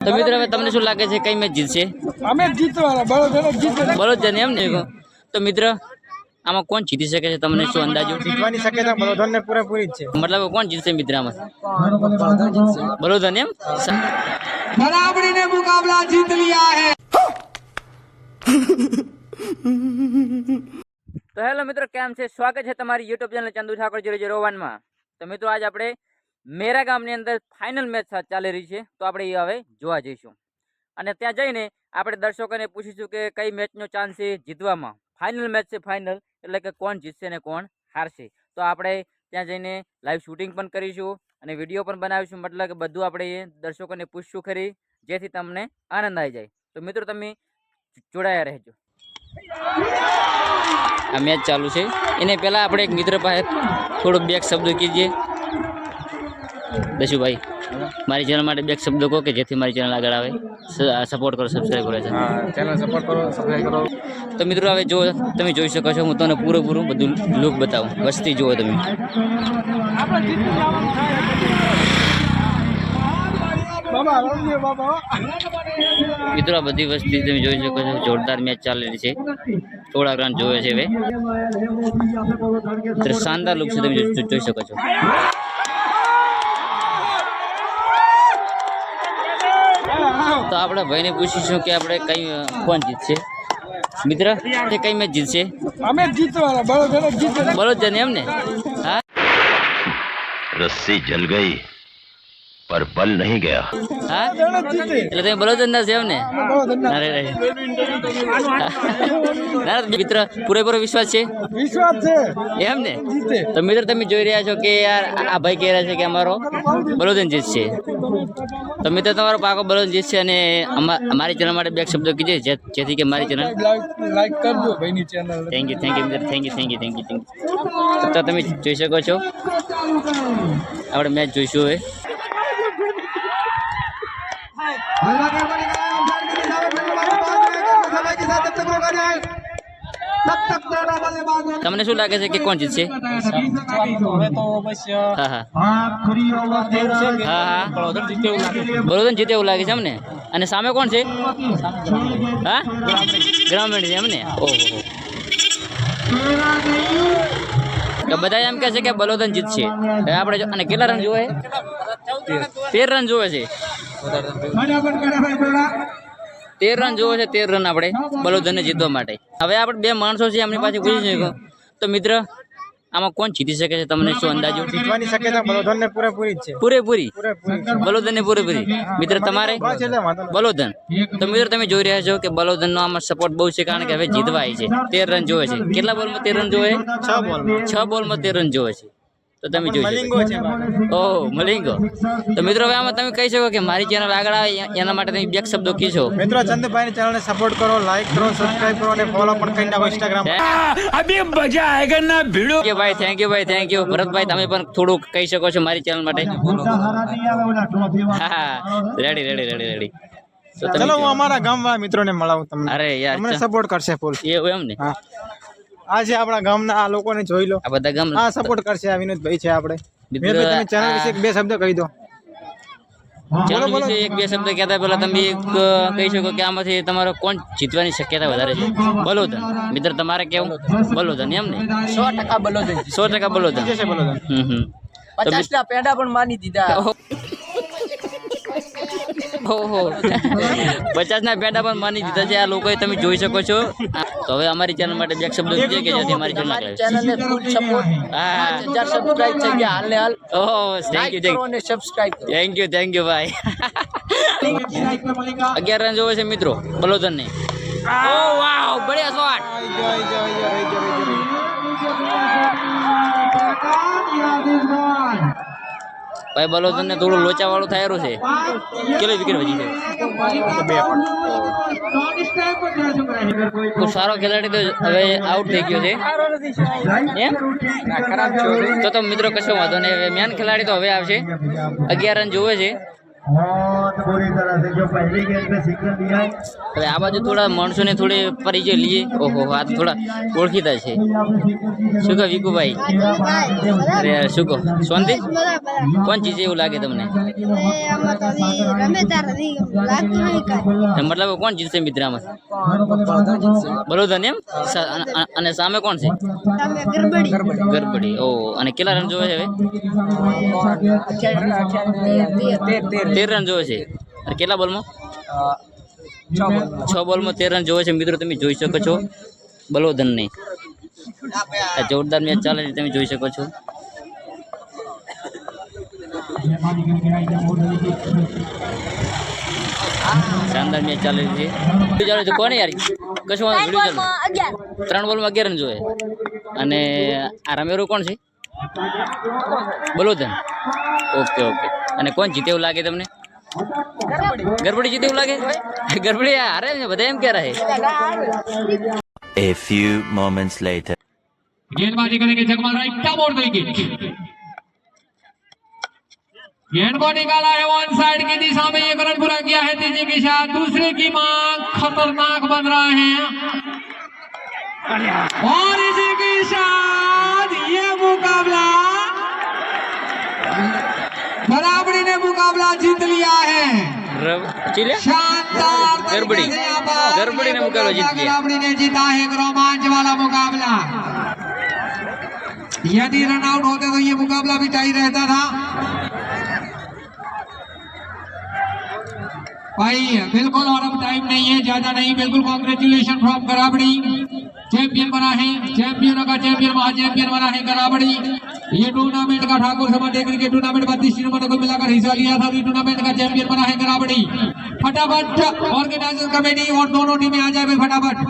તો મિત્રો હવે તમને શું લાગે છે કઈ મેચ જીતશે? અમે જીતવાના બરોબર જીતવાના બરોબર એમ ને? તો મિત્ર આમાં કોણ જીતી શકે છે તમને શું અંદાજો? જીતવાની શક્યતા બરોધન પૂરેપૂરી જ છે. મતલબ કોણ જીતશે મિત્ર આમાં? બરોધન એમ? બરાબરી ને મુકાબલા જીત લિયા હે. તો હેલો મિત્રો કેમ છે? સ્વાગત છે તમારી YouTube channel Chandu Thakor zero zero વનમાં તો મિત્રો આજ આપણે મેરા ગામની અંદર ફાઇનલ મેચ ચાલી રહી છે, તો આપણે એ હવે જોવા જઈશું. અને ત્યાં જઈને આપણે દર્શકોને પૂછીશું કે કઈ મેચનો ચાન્સ છે જીતવામાં? ફાઇનલ મેચ છે ફાઇનલ એટલે કે કોણ જીતશે ને કોણ હારશે? તો આપણે ત્યાં જઈને લાઈવ શૂટિંગ પણ કરીશું અને વીડિયો પણ બનાવીશું, મતલબ કે બધું આપણે દર્શકોને પૂછશું ખરી, જેથી તમને આનંદ આવી જાય. તો મિત્રો, તમે જોડાયા રહેજો. આ મેચ ચાલુ છે. એને પહેલાં આપણે એક મિત્ર પાસે થોડું બે એક શબ્દો કીજીએ. દશુભાઈ મારી ચેનલ માટે બે શબ્દો કહો કે જેથી મારી ચેનલ આગળ આવે. સપોર્ટ કરો સબસ્ક્રાઈબ કરો છે ચેનલ સપોર્ટ કરો સબસ્ક્રાઈબ કરો. તો મિત્રો હવે જો તમે જોઈ શકો છો હું તમને પૂરેપૂરું બધું લુક બતાવું. વસ્તી જુઓ તમે. મિત્રો આ બધી વસ્તી તમે જોઈ શકો છો જોરદાર મેચ ચાલી રહી છે. થોડા રન જોવે છે હવે. શાનદાર લુક છે તમે જોઈ શકો છો. તો આપણે ભાઈને પૂછીશું કે આપણે કઈ કોણ જીતશે? મિત્ર તે કઈ મેચ જીતશે? અમે જીતવાના બળોદ જીતવાના. બળોદ એમ ને? હા? રસ્સી જલ ગઈ. પર પલ નહીં ગયા એટલે તમે બળદ ના? છે. એમને અરે મિત્ર પૂરેપૂરો વિશ્વાસ છે? વિશ્વાસ છે. એમ ને? તો મિત્ર તમે જોઈ રહ્યા છો કે યાર આ ભાઈ કહી રહ્યા છે કે અમારો બળોદન જીત છે. તો મિત્ર તમારો પાકો બળોદન જીત છે અને મારી ચેનલ માટે બે શબ્દો કીધે જેથી કે મારી ચેનલ લાઈક કરજો ભાઈની channel thank you thank you મિત્ર thank you thank you thank you thank you તો તમે જોઈ શકો છો. આપણે મેચ જોઈશું હવે. તમને શું લાગે છે કે કોણ જીતશે? બરોબર જીતે એવું લાગે છે એમ ને અને સામે કોણ છે? હા? ગ્રામીણ છે એમ ને ઓહો બધા એમ કહે છે કે બલોદન જીતશે. આપણે અને કેટલા રન જોવે તેર રન જોવે છે. તેર રન જોવો છે તેર રન આપણે બલોદરને જીતવા માટે. હવે આપણે બે માણસો છે એમની પાસે પૂછી શકું તો મિત્ર આમાં કોણ જીતી શકે છે તમને શું અંદાજો જીતવાની શક્યતા બરોધન ને પૂરેપૂરી છે. પૂરેપૂરી. બલોદન ને પૂરેપૂરી. મિત્ર તમારે. બલોદન તો મિત્ર તમે જોઈ રહ્યા છો કે બલોદન નો આમાં સપોર્ટ બહુ છે કારણ કે હવે જીતવા આવી છે. તેર રન જોવે છે. કેટલા બોલમાં તેર રન જોવે? છ બોલમાં. છ બોલમાં તેર રન જોવે છે. તો તમે જોઈ ઓહો મલિંગો તો મિત્રો હવે આમાં તમે કહી શકો કે મારી ચેનલ આગળ આવે એના માટે તમે બે શબ્દો કીશો મિત્રો ચંદભાઈની ચેનલને સપોર્ટ કરો લાઈક કરો સબસ્ક્રાઇબ કરો અને ફોલો પણ કરી નાખો ઇન્સ્ટાગ્રામ થેન્ક યુ ભાઈ થેન્ક યુ ભાઈ થેન્ક યુ ભરતભાઈ તમે પણ થોડુંક કહી શકો છો મારી ચેનલ માટે. હા રેડી રેડી રેડી રેડી ચલો હું. અમારા ગામવાળા મિત્રોને મળાવું તમને. અરે યાર તમને સપોર્ટ કરશે ફૂલ એવું એમ ને? હા. આ છે આપણા ગામના આ લોકોને જોઈ લો. આ બધા ગામ આ સપોર્ટ કરશે આ વિનોદભાઈ છે આપણે. વિનોદભાઈ તમે ચેનલ વિશે એક બે શબ્દ કહી દો. ચેનલ વિશે એક બે શબ્દ કહેતા પહેલા તમે એક કહી શકો કે આમાંથી તમારો કોણ જીતવાની શક્યતા વધારે છે? બલોદન મિત્ર તમારે કેવું? બલોદન એમ ને? સો ટકા બલોદન સો ટકા બલોદન છે હમ હમ. પચાસ ના પેંડા પણ માની દીધા. ઓહો. ઓહો પચાસ ના પેટા પણ માની દીધા છે આ લોકોએ તમે જોઈ શકો છો તો હવે અમારી ચેનલ માટે બે શબ્દો કીધે કે જેથી અમારી ચેનલ તમારી ચેનલ ને ફૂલ સપોર્ટ હા પાંચ હજાર સબસ્ક્રાઇબ થઈ ગયા હાલ ને હાલ ઓહો થેન્ક યુ થેન્ક યુ અને subscribe thank you thank you ભાઈ અગિયાર રન જોવે છે મિત્રો બલોદન ને ઓ વાવ બઢિયા શોટ જય જય જય જય આઈ ગયો, આઈ ગયો, આઈ ગયો. ભાઈ બલોદન ને થોડું લોચા વાળું થયેલું છે. કેટલી વિકેટ વધી છે? સારો ખેલાડી તો હવે આઉટ થઈ ગયો છે. એમ? તો તો મિત્રો કશો વાંધો નહીં. હવે મેન ખેલાડી તો હવે આવશે. અગિયાર રન જોવે છે. पूरी तरह से जो पहली गेंद पे सिग्नल दिया है હવે આ બાજુ થોડા માણસોને થોડે પરિચય લઈએ ઓહો આ તો થોડા ઓળખીતા છે શું કહો વિકુભાઈ અરે યાર, શું કહો શાંતિ કોણ ચીજ એવું લાગે તમને મતલબ કોણ જીતશે મિત્ર આમાં બરોદર એમ સા- અને- અને- અને સામે કોણ છે ગરબડી ઓ અને કેટલા રન જોવે છે હવે તેર રન જોવે છે. અને કેટલા બોલમાં? છ બોલમાં તેર રન જોવે છે. મિત્રો, તમે જોઈ શકો છો બલોધનની આ જોરદાર મેચ ચાલે છે, તમે જોઈ શકો છો. શાનદાર મેચ ચાલે છે. ચાલે છે કોને યાર? કશું વાંધો ત્રણ બોલમાં અગિયાર રન જોવે. અને આ રમેરો કોણ છે? બલોધન ઓકે ઓકે. અને કોણ જીતે એવું લાગે તમને ગરબડી જીતે એવું લાગે ગરબડી હારે છે બધા એમ કે રહે A few moments later. गेंदबाजी करेंगे जगमा राइट क्या मोड़ देंगे गेंद को निकाला है वन साइड की दिशा में एक रन पूरा किया है तीसरे के साथ दूसरे की मांग खतरनाक बन रहा है और इसी के साथ ये मुकाबला बराबरी ने मुकाबला जीत लिया है। शानदार गड़बड़ी। ने मुकाबला जीत लिया। ने जीता है एक रोमांच वाला मुकाबला। यदि रन आउट होते तो ये मुकाबला भी टाई रहता था। भाई बिल्कुल और अब टाइम नहीं है ज़्यादा नहीं बिल्कुल कॉन्ग्रेचुलेशन फ्रॉम गराबड़ी चैंपियन बना है चैंपियनों का चैंपियन महा चैंपियन बना है गराबड़ी ये टूर्नामेंट का ठाकुर समाटे क्रिकेट टूर्नामेंट बत्तीस टीमों ने कुल मिलाकर हिस्सा लिया था अभी टूर्नामेंट का चैंपियन बना है कराबड़ी फटाफट ऑर्गेनाइजर कमेटी और दोनों टीमें आ जाए भाई फटाफट